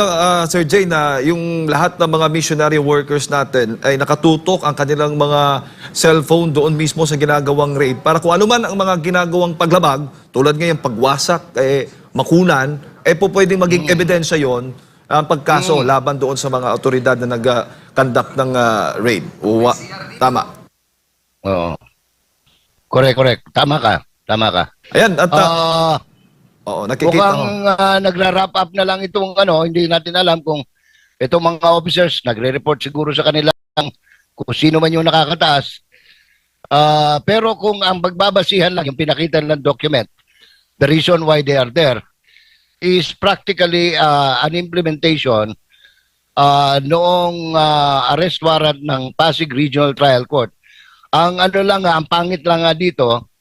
uh, Sir Jay, na yung lahat ng mga missionary workers natin ay nakatutok ang kanilang mga cellphone doon mismo sa ginagawang raid para kung ano man ang mga ginagawang paglabag, tulad ngayon pagwasak, eh, makunan, eh po pwedeng maging ebidensya yon ang pagkaso laban doon sa mga otoridad na nag-conduct ng ah, raid. Uwa, tama. Oo. Correct, correct. Tama ka. Tama ka. Ayan, at ah, Ah, oo, nakikita mukhang ah, nagra-wrap up na lang itong ano, hindi natin alam kung itong mga officers nagre-report siguro sa kanila kung sino man yung nakakataas. Ah, pero kung ang pagbabasihan lang yung pinakita ng document, the reason why they are there is practically ah, an implementation ah, noong ah, arrest warrant ng Pasig Regional Trial Court. Ang ano lang ang pangit lang nga dito,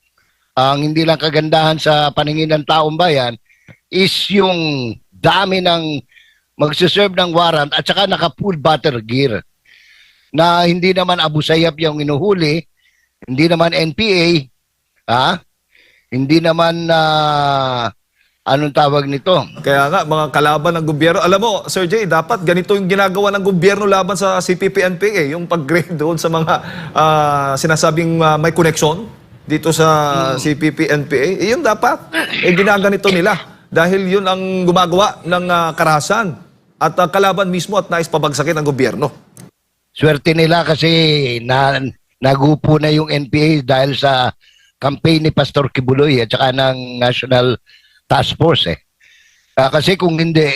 ang hindi lang kagandahan sa paningin ng taong bayan is yung dami ng magsiserve ng warrant at saka naka-full butter gear na hindi naman Abu Sayyaf yung inuhuli, hindi naman NPA, ha? Hindi naman ah, anong tawag nito? Kaya nga, mga kalaban ng gobyerno. Alam mo, Sir Jay, dapat ganito yung ginagawa ng gobyerno laban sa CPP-NPA, yung pag-grade doon sa mga ah, sinasabing ah, may connection dito sa CPP-NPA. Eh, yun dapat. Eh, ginaganito nila. Dahil yun ang gumagawa ng ah, karahasan at ah, kalaban mismo at nais pabagsakin ng gobyerno. Swerte nila kasi na nagupo na yung NPA dahil sa campaign ni Pastor Kibuloy at saka ng National Task Force eh. Ah, kasi kung hindi,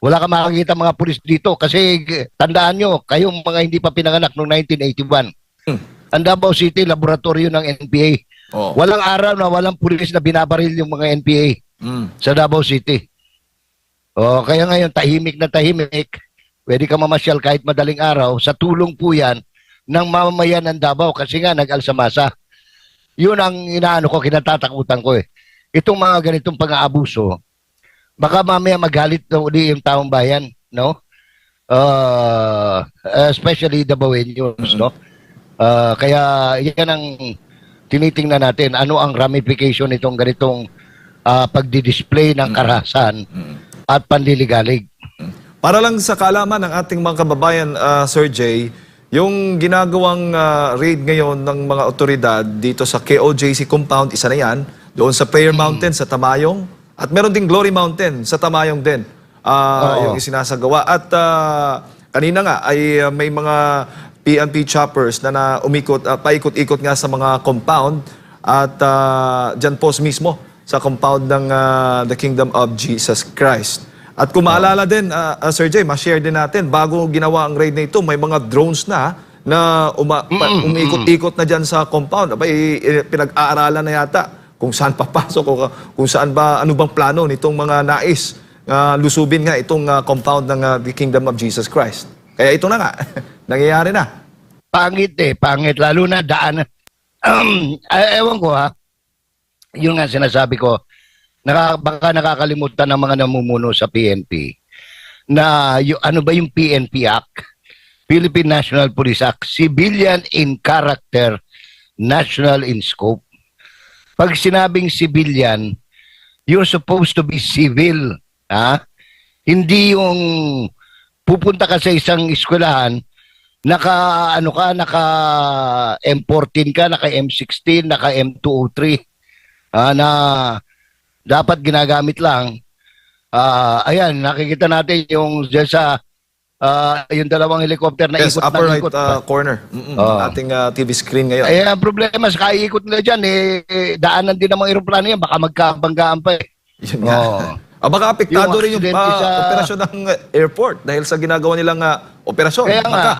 wala ka makakita mga pulis dito kasi tandaan nyo, kayong mga hindi pa pinanganak noong 1981. Hmm. Ang Davao City, laboratorio ng NPA. Oh. Walang araw na walang pulis na binabaril yung mga NPA Mm. sa Davao City. O, kaya ngayon, tahimik na tahimik, pwede ka mamasyal kahit madaling araw, sa tulong po yan ng mamamayan ng Davao kasi nga nag-alsamasa. Yun ang inaano ko, kinatatakutan ko eh. Itong mga ganitong pang-aabuso, baka mamaya magalit na uli yung taong bayan, no? Uh, especially Davaoenos, no? Uh, kaya yan ang tinitingnan natin. Ano ang ramification nitong ganitong uh, pagdi-display ng karahasan at panliligalig. Para lang sa kaalaman ng ating mga kababayan, ah, Sir Jay, yung ginagawang ah, raid ngayon ng mga otoridad dito sa KOJC compound, isa na yan, doon sa Prayer Mountain sa Tamayong, at meron ding Glory Mountain sa Tamayong din, Oo. yung isinasagawa. At ah, kanina nga ay ah, may mga PNP choppers na, na umikot, ah, paikot-ikot nga sa mga compound at uh, dyan po mismo sa compound ng ah, The Kingdom of Jesus Christ. At kung maalala din, ah, ah, Sir Jay, ma-share din natin, bago ginawa ang raid na ito, may mga drones na na uma, pa- umikot-ikot na dyan sa compound. Abay, eh, pinag-aaralan na yata kung saan papasok o kung saan ba, ano bang plano nitong mga nais ah, lusubin nga itong ah, compound ng ah, The Kingdom of Jesus Christ. Kaya ito na nga, nangyayari na. Pangit eh, pangit. Lalo na daan. Ay, ewan ko ha. Yung nga sinasabi ko, naka, baka nakakalimutan ng mga namumuno sa PNP na yung, ano ba yung PNP Act? Philippine National Police Act, Civilian in Character, National in Scope. Pag sinabing civilian, you're supposed to be civil. Ha? Hindi yung pupunta ka sa isang eskwelahan, naka ano ka, naka M14 ka, naka M16, naka M203. Ah, na dapat ginagamit lang. Ah, ayan, nakikita natin yung dyan sa ah, yung dalawang helicopter na Yes, ikot upper ng right ikot. ah, corner. Mm-mm, Oo. ating ah, TV screen ngayon. Eh, ang problema sa kaikot nila dyan, eh, eh, daanan din ng mga aeroplano yan, baka magkabanggaan pa eh. Yun nga. Oo. Ah, baka apektado Yung rin yung ah, sa- operasyon ng ah, airport dahil sa ginagawa nilang ah, operasyon. Kaya nga.